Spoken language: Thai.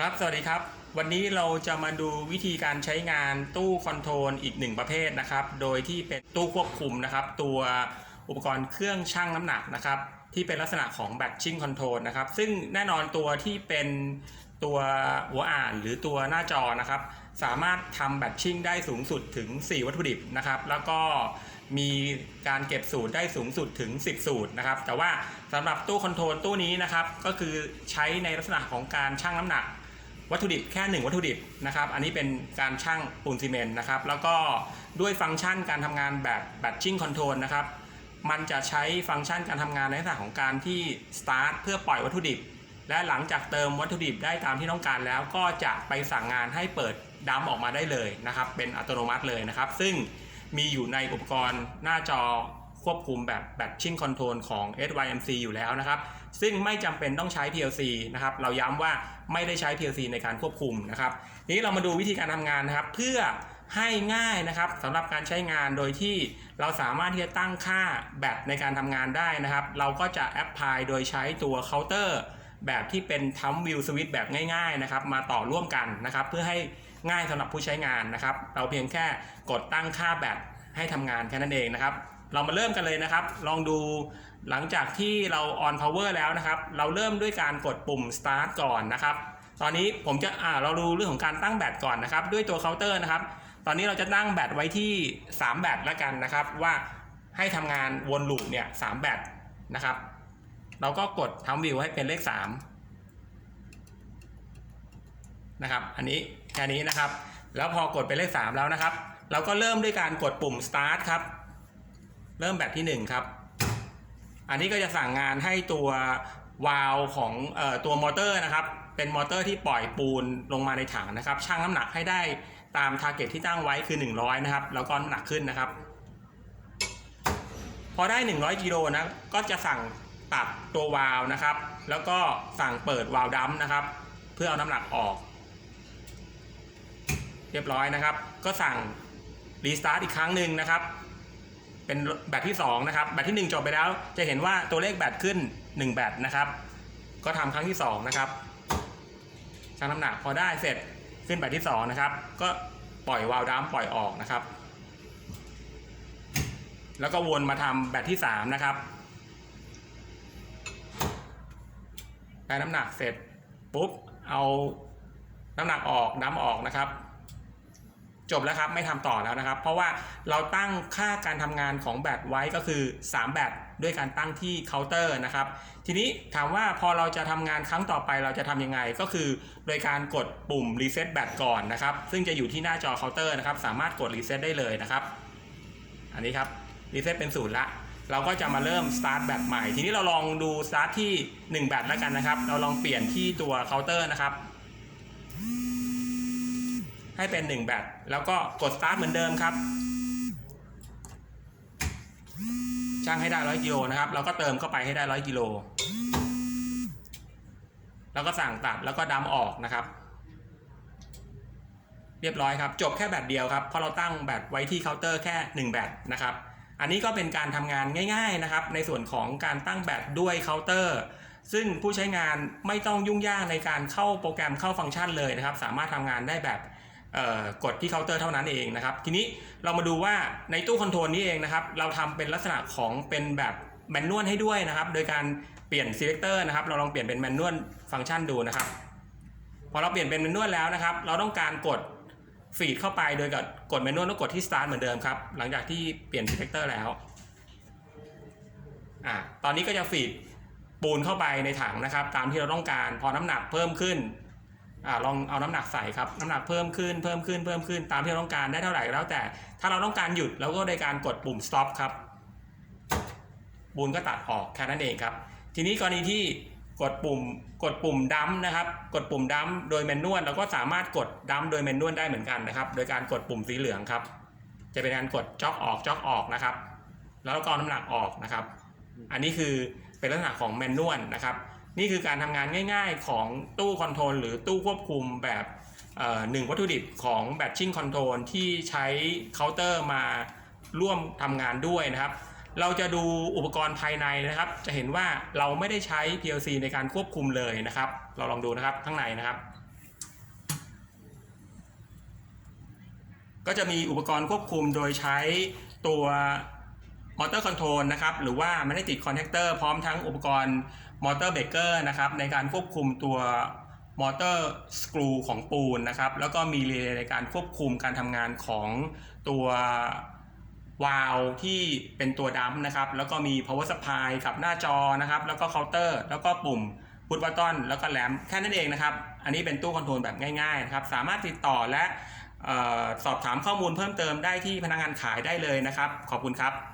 ครับ สวัสดีครับ วันนี้เราจะมาดูวิธีการใช้งานตู้คอนโทรลอีกหนึ่งประเภทนะครับ โดยที่เป็นตู้ควบคุมนะครับ ตัวอุปกรณ์เครื่องชั่งน้ำหนักนะครับ ที่เป็นลักษณะของแบตชิ่งคอนโทรลนะครับ ซึ่งแน่นอนตัวที่เป็นตัวหัวอ่านหรือตัวหน้าจอนะครับ สามารถทำแบตชิ่งได้สูงสุดถึง 4 วัตถุดิบนะครับ แล้วก็มีการเก็บสูตรได้สูงสุดถึง 10 สูตรนะครับ แต่ว่าสำหรับตู้คอนโทรลตู้นี้นะครับ ก็คือใช้ในลักษณะของการชั่งน้ำหนัก วัตถุดิบแค่ 1 วัตถุดิบนะครับ อันนี้เป็นการชั่งปูนซีเมนต์นะครับ แล้วก็ด้วยฟังก์ชันการทำงานแบบแบตชิ่งคอนโทรลนะครับ มันจะใช้ฟังก์ชันการทำงานในลักษณะของการที่ start เพื่อปล่อยวัตถุดิบ และหลังจากเติมวัตถุดิบได้ตามที่ต้องการแล้ว ก็จะไปสั่งงานให้เปิดดัมออกมาได้เลยนะครับ เป็นอัตโนมัติเลยนะครับ ซึ่งมีอยู่ในอุปกรณ์หน้าจอ ควบคุมแบบแบตชิ่งคอนโทรลของ SYMC อยู่แล้วนะครับ ซึ่งไม่จำเป็นต้องใช้ PLC นะครับ เราย้ำว่าไม่ได้ใช้ PLC ในการควบคุมนะครับทีนี้เรามาดูวิธีการทำงานนะครับ เพื่อให้ง่ายนะครับสำหรับการใช้งานโดยที่เราสามารถที่จะตั้งค่าแบตในการทำงานได้นะครับ เราก็จะแอปพลายโดยใช้ตัวเคาน์เตอร์แบบที่เป็นทัมวิวสวิตแบบง่ายๆนะครับมาต่อร่วมกันนะครับ เพื่อให้ง่ายสำหรับผู้ใช้งานนะครับ เราเพียงแค่กดตั้งค่าแบตให้ทำงานแค่นั้นเองนะครับ เรามาเริ่มกันเลยนะครับ ลองดูหลังจากที่เรา on power แล้วนะครับ เราเริ่มด้วยการกดปุ่ม start ก่อนนะครับ ตอนนี้ผมจะอ่าเราดูเรื่องของการตั้งแบตก่อนนะครับ ด้วยตัวเคาน์เตอร์นะครับ ตอนนี้เราจะตั้งแบตไว้ที่ 3 แบตแล้วกันนะครับ ว่าให้ทำงานวนลูปเนี่ยสามแบตนะครับ เราก็กดทำวิวให้เป็นเลข 3 นะครับ อันนี้แค่นี้นะครับ แล้วพอกดเป็นเลข 3 แล้วนะครับ เราก็เริ่มด้วยการกดปุ่ม start ครับ เริ่มแบบที่1ครับ อันนี้ก็จะสั่งงานให้ตัววาล์วของออตัวมอเตอร์นะครับ เป็นมอเตอร์ที่ปล่อยปูนลงมาในถังนะครับชั่งน้ำหนักให้ได้ตามทาร์เก็ตที่ตั้งไว้คือ 100 นะครับ แล้วก็น้ำหนักขึ้นนะครับ พอได้ 100กิโลนะก็จะสั่งตัดตัววาล์วนะครับ แล้วก็สั่งเปิดวาล์วดัมนะครับ เพื่อเอาน้ำหนักออก เรียบร้อยนะครับ ก็สั่งรีสตาร์ทอีกครั้งหนึ่งนะครับ เป็นแบตที่2นะครับแบตที่ 1 จบไปแล้ว จะเห็นว่าตัวเลขแบตขึ้น 1 แบตนะครับ ก็ทำครั้งที่ 2 นะครับชั่งน้ำหนักพอได้เสร็จขึ้นแบตที่ 2 นะครับ ก็ปล่อยวาล์วดัมปล่อยออกนะครับ แล้วก็วนมาทำแบตที่ 3 นะครับได้น้ำหนักเสร็จปุ๊บเอาน้ำหนักออกน้ำออกนะครับ จบแล้วครับไม่ทำต่อแล้วนะครับ เพราะว่าเราตั้งค่าการทำงานของแบตไว้ก็คือ 3 แบตด้วยการตั้งที่เคาน์เตอร์นะครับ ทีนี้ถามว่าพอเราจะทำงานครั้งต่อไปเราจะทำยังไง ก็คือโดยการกดปุ่มรีเซ็ตแบตก่อนนะครับ ซึ่งจะอยู่ที่หน้าจอเคาน์เตอร์นะครับ สามารถกดรีเซ็ตได้เลยนะครับ อันนี้ครับรีเซ็ตเป็นศูนย์ละเราก็จะมาเริ่มสตาร์ทแบตใหม่ ทีนี้เราลองดูสตาร์ทที่ 1 แบตแล้วกันนะครับ เราลองเปลี่ยนที่ตัวเคาน์เตอร์นะครับ ให้เป็น 1 แบตแล้วก็กด start เหมือนเดิมครับช่างให้ได้100กิโลนะครับเราก็เติมเข้าไปให้ได้100กิโลแล้วก็สั่งตัดแล้วก็ดัมออกนะครับ เรียบร้อยครับ จบแค่แบตเดียวครับเพราะเราตั้งแบตไว้ที่เคาน์เตอร์แค่ 1 แบตนะครับ อันนี้ก็เป็นการทำงานง่าย ๆนะครับ ในส่วนของการตั้งแบตด้วยเคาน์เตอร์ ซึ่งผู้ใช้งานไม่ต้องยุ่งยากในการเข้าโปรแกรมเข้าฟังก์ชันเลยนะครับ สามารถทำงานได้แบบ กดที่เคาน์เตอร์เท่านั้นเองนะครับ ทีนี้เรามาดูว่าในตู้คอนโทรลนี้เองนะครับ เราทำเป็นลักษณะของเป็นแบบแมนนวลให้ด้วยนะครับ โดยการเปลี่ยน selector นะครับ เราลองเปลี่ยนเป็นแมนนวลฟังก์ชันดูนะครับ พอเราเปลี่ยนเป็นแมนนวลแล้วนะครับ เราต้องการกดฟีดเข้าไปโดยกับกดแมนนวลต้องกดที่ start เหมือนเดิมครับ หลังจากที่เปลี่ยน selector แล้ว อ่าตอนนี้ก็จะฟีดปูนเข้าไปในถังนะครับ ตามที่เราต้องการ พอน้ำหนักเพิ่มขึ้น อ่าลองเอาน้ำหนักใส่ครับน้ำหนักเพิ่มขึ้นเพิ่มขึ้นเพิ่มขึ้นตามที่เราต้องการได้เท่าไหร่แล้วแต่ถ้าเราต้องการหยุดเราก็ได้การกดปุ่ม stop ครับปูนก็ตัดออกแค่นั้นเองครับ ทีนี้กรณีที่กดปุ่มกดปุ่มดัมนะครับ กดปุ่มดัมโดยแมนนวลเราก็สามารถกดดัมโดยแมนนวลได้เหมือนกันนะครับ โดยการกดปุ่มสีเหลืองครับ จะเป็นการกดจ็อกออกจ็อกออกนะครับ แล้วก็เอาน้ำหนักออกนะครับ อันนี้คือเป็นลักษณะของแมนนวลนะครับ นี่คือการทำงานง่าย ๆ ของตู้คอนโทรลหรือตู้ควบคุมแบบหนึ่งวัตถุดิบของแบตชิ่งคอนโทรลที่ใช้เคาน์เตอร์มาร่วมทำงานด้วยนะครับ เราจะดูอุปกรณ์ภายในนะครับ จะเห็นว่าเราไม่ได้ใช้ PLC ในการควบคุมเลยนะครับ เราลองดูนะครับข้างในนะครับ ก็จะมีอุปกรณ์ควบคุมโดยใช้ตัว มอเตอร์คอนโทรลนะครับหรือว่าแมกเนติกคอนแทคเตอร์พร้อมทั้งอุปกรณ์มอเตอร์เบรกเกอร์นะครับในการควบคุมตัวมอเตอร์สกรูของปูนนะครับแล้วก็มีเรย์ในการควบคุมการทำงานของตัววาลที่เป็นตัวดัมป์นะครับแล้วก็มี power supply กับหน้าจอนะครับแล้วก็เคาน์เตอร์ แล้วก็ปุ่มพุทบัตตอนแล้วก็แหลมแค่นั้นเองนะครับ อันนี้เป็นตู้คอนโทรลแบบง่ายๆนะครับสามารถติดต่อและออสอบถามข้อมูลเพิ่มเติมได้ที่พนักงานขายได้เลยนะครับ ขอบคุณครับ